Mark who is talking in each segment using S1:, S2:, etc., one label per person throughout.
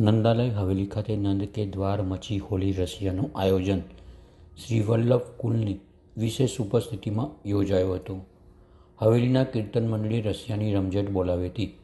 S1: નંદાલય હવેલી ખાતે નંદ કે દ્વાર મચી હોલી રસિયાનું આયોજન. શ્રી વલ્લભ કુલની વિશેષ ઉપસ્થિતિમાં યોજાયું હતું. હવેલીના કીર્તન મંડળી રસિયાની રમઝટ બોલાવી હતી.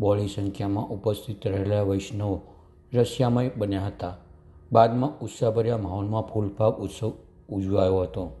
S1: બોળી સંખ્યામાં ઉપસ્થિત રહેલા વૈષ્ણવો રસિયામય બન્યા હતા. બાદમાં ઉત્સાહભર્યા માહોલમાં ફૂલભાવ ઉત્સવ ઉજવાયો હતો.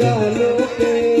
S2: গালোতে